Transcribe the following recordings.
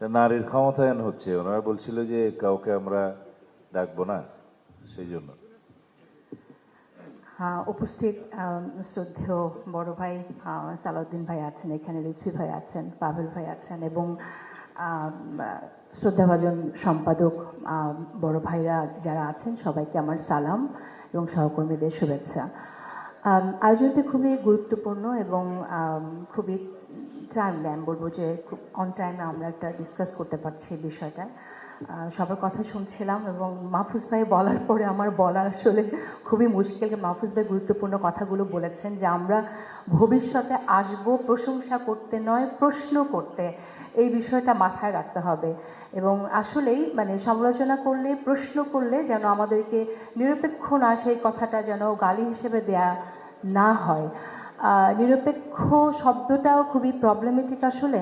নারীর ক্ষমতায়ন হচ্ছে। ওনারা বলছিল যে কাউকে আমরা ডাকবো না সেই জন্য। হ্যাঁ, উপস্থিত শ্রদ্ধেয় বড় ভাই সালাউদ্দিন ভাই আছেন এখানে রিসি ভাই আছেন পাভেল ভাই আছেন এবং শ্রদ্ধাভাজন সম্পাদক বড় ভাইরা যারা আছেন সবাইকে আমার সালাম এবং সহকর্মীদের শুভেচ্ছা। আয়োজনটি খুবই গুরুত্বপূর্ণ এবং খুবই টাইমলি আমি বলব যে খুব অন টাইমে আমরা একটা ডিসকাস করতে পারছি বিষয়টা। সবার কথা শুনছিলাম এবং মাহফুজ ভাই বলার পরে আমার বলা আসলে খুবই মুশকিল মাহফুজ ভাই গুরুত্বপূর্ণ কথাগুলো বলেছেন যে আমরা ভবিষ্যতে আসব প্রশংসা করতে নয়, প্রশ্ন করতে। এই বিষয়টা মাথায় রাখতে হবে। এবং আসলেই মানে সমালোচনা করলে, প্রশ্ন করলে যেন আমাদেরকে নিরপেক্ষ না সেই কথাটা যেন গালি হিসেবে দেয়া না হয়। নিরপেক্ষ শব্দটাও খুবই প্রবলেমেটিক আসলে।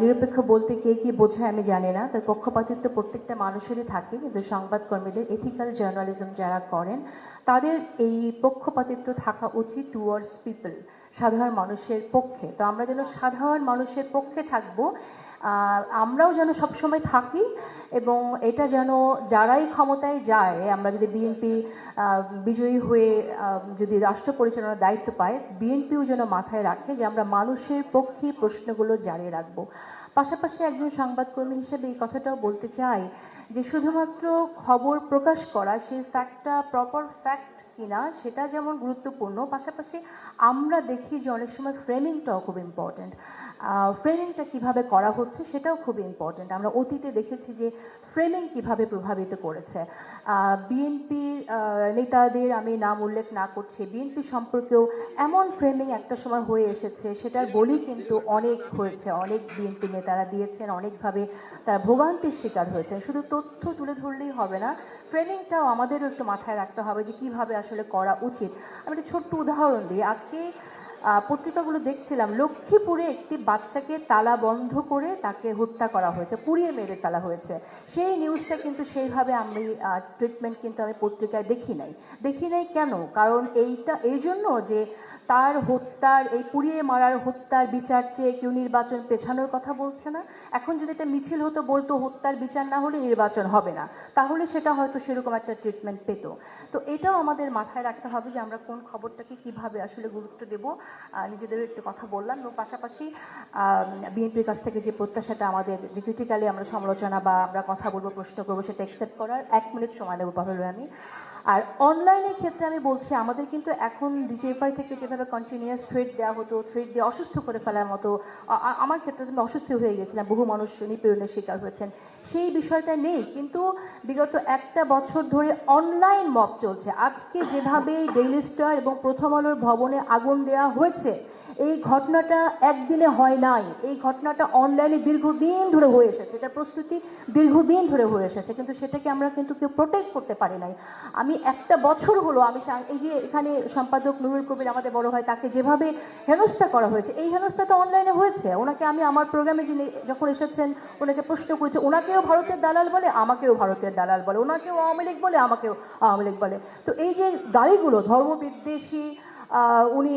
নিরপেক্ষ বলতে কে কি বোঝায় আমি জানি না। তার পক্ষপাতিত্ব প্রত্যেকটা মানুষেরই থাকে, কিন্তু সংবাদকর্মীদের এথিক্যাল জার্নালিজম যারা করেন, তাদের এই পক্ষপাতিত্ব থাকা উচিত টুয়ার্ডস পিপল সাধারণ মানুষের পক্ষে। তো আমরা যেন সাধারণ মানুষের পক্ষে থাকব আমরাও যেন সবসময় থাকি এবং এটা যেন যারাই ক্ষমতায় যায়, আমরা যদি বিএনপি বিজয়ী হয়ে যদি রাষ্ট্র পরিচালনার দায়িত্ব পায় বিএনপিও যেন মাথায় রাখে যে আমরা মানুষের পক্ষে প্রশ্নগুলো জারি রাখব। পাশাপাশি একজন সংবাদকর্মী হিসেবে এই কথাটাও বলতে চাই যে শুধুমাত্র খবর প্রকাশ করা সেই ফ্যাক্টটা প্রপার ফ্যাক্ট কিনা, সেটা যেমন গুরুত্বপূর্ণ, পাশাপাশি আমরা দেখি যে অনেক সময় ফ্রেমিংটাও খুব ইম্পর্ট্যান্ট ফ্রেমিংটা কীভাবে করা হচ্ছে সেটাও খুব ইম্পর্ট্যান্ট আমরা অতীতে দেখেছি যে ফ্রেমিং কীভাবে প্রভাবিত করেছে। বিএনপি নেতাদের আমি নাম উল্লেখ না করছি। বিএনপি সম্পর্কেও এমন ফ্রেমিং একটা সময় হয়ে এসেছে, সেটার বলি কিন্তু অনেক হয়েছে। অনেক বিএনপি নেতারা দিয়েছেন, অনেকভাবে তারা ভোগান্তির শিকার হয়েছেন। শুধু তথ্য তুলে ধরলেই হবে না ফ্রেমিংটাও আমাদেরও একটু মাথায় রাখতে হবে যে কীভাবে আসলে করা উচিত। আমি একটা ছোট্ট উদাহরণ দিই। আজকে পত্রিকাগুলো দেখছিলাম, লক্ষ্মীপুরে একটি বাচ্চাকে তালা বন্ধ করে তাকে হত্যা করা হয়েছে পুড়িয়ে মেরে ফেলা হয়েছে। সেই নিউজটা কিন্তু সেইভাবে আমি ট্রিটমেন্ট কিন্তু আমি পত্রিকায় দেখি নাই। দেখি নাই কেন? কারণ এইটা এই জন্য যে তার হত্যার, এই পুড়িয়ে মারার হত্যার বিচার চেয়ে কেউ নির্বাচন পেছানোর কথা বলছে না। এখন যদি এটা মিছিল হতো, বলতো হত্যার বিচার না হলে নির্বাচন হবে না। তাহলে সেটা হয়তো সেরকম একটা ট্রিটমেন্ট পেত। তো এটাও আমাদের মাথায় রাখতে হবে যে আমরা কোন খবরটাকে কীভাবে আসলে গুরুত্ব দেব। নিজেদের একটু কথা বললাম। এবং পাশাপাশি বিএনপির কাছ থেকে যে প্রত্যাশাটা আমাদের যে ক্রিটিক্যালি আমরা সমালোচনা বা আমরা কথা বলব, প্রশ্ন করব, সেটা অ্যাকসেপ্ট করার এক মিনিট সময় নেব পারবে আমি। আর অনলাইনের ক্ষেত্রে আমি বলছি, আমাদের কিন্তু এখন ডিজিএফআই থেকে যেভাবে কন্টিনিউয়াস থ্রেড দেওয়া হতো থ্রেড দিয়ে অসুস্থ করে ফেলার মতো আমার ক্ষেত্রে আমি অসুস্থ হয়ে গেছিলাম, বহু মানুষ নিপীড়নের শিকার হয়েছেন। সেই বিষয়টা নেই, কিন্তু বিগত একটা বছর ধরে অনলাইন মব চলছে। আজকে যেভাবে ডেইলি স্টার এবং প্রথম আলোর ভবনে আগুন দেওয়া হয়েছে এই ঘটনাটা একদিনে হয় নাই। এই ঘটনাটা অনলাইনে দীর্ঘদিন ধরে হয়ে এসেছে। এটা প্রস্তুতি দীর্ঘদিন ধরে হয়ে এসেছে, কিন্তু সেটাকে আমরা কিন্তু কেউ প্রোটেক্ট করতে পারি নাই। আমি একটা বছর হলো, আমি এই যে এখানে সম্পাদক নুরুল কবির আমাদের বড় হয় তাকে যেভাবে হেনস্থা করা হয়েছে, এই হেনস্থা তো অনলাইনে হয়েছে। ওনাকে আমি আমার প্রোগ্রামে যিনি যখন এসেছেন, ওনাকে প্রশ্ন করেছে, ওনাকেও ভারতের দালাল বলে? আমাকেও ভারতের দালাল বলে। ওনাকেও আওয়ামী লীগ বলে? আমাকেও আওয়ামী লীগ বলে। তো এই যে গাড়িগুলো ধর্মবিদ্বেষী উনি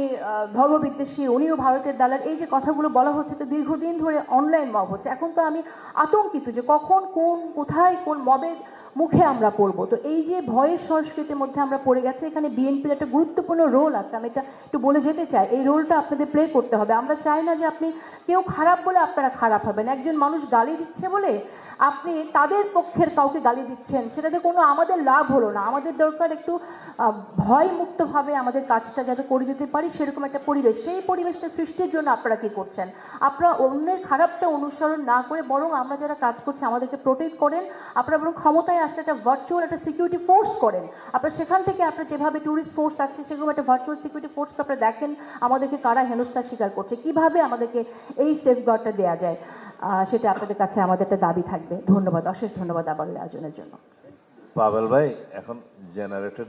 ধর্মবিদ্বেষী, উনিও ভারতের দালাল। এই যে কথাগুলো বলা হচ্ছে তো দীর্ঘদিন ধরে অনলাইন মব হচ্ছে। এখন তো আমি আতঙ্কিত যে কখন, কোন, কোথায়, কোন মবের মুখে আমরা পড়ব। তো এই যে ভয়ের সংস্কৃতির মধ্যে আমরা পড়ে গেছি, এখানে বিএনপির একটা গুরুত্বপূর্ণ রোল আছে। আমি এটা একটু বলে যেতে চাই, এই রোলটা আপনাদের প্লে করতে হবে। আমরা চাই না যে আপনি কেউ খারাপ বলে আপনারা খারাপ হবেন। একজন মানুষ গালি দিচ্ছে বলে আপনি তাদের পক্ষের কাউকে গালি দিচ্ছেন, সেটাতে কোনো আমাদের লাভ হলো না। আমাদের দরকার একটু ভয়মুক্তভাবে আমাদের কাজটা যাতে করে যেতে পারি, সেরকম একটা পরিবেশ। সেই পরিবেশটা সৃষ্টির জন্য আপনারা কী করছেন? আপনারা অন্যের খারাপটা অনুসরণ না করে বরং আমরা যারা কাজ করছি, আমাদেরকে প্রোটেক্ট করেন। আপনারা বরং ক্ষমতায় আসলে একটা ভার্চুয়াল একটা সিকিউরিটি ফোর্স করেন। আপনারা সেখান থেকে আপনার যেভাবে ট্যুরিস্ট ফোর্স আছে সেরকম একটা ভার্চুয়াল সিকিউরিটি ফোর্স আপনারা দেখেন আমাদেরকে কারা হেনস্থার স্বীকার করছে, কীভাবে আমাদেরকে এই সেফগার্ডটা দেওয়া যায়। সেটা আপনাদের কাছে আমাদের একটা দাবি থাকবে। ধন্যবাদ, অশেষ ধন্যবাদ আবার আয়োজনের জন্য। পাবেল ভাই, এখন জেনারেটর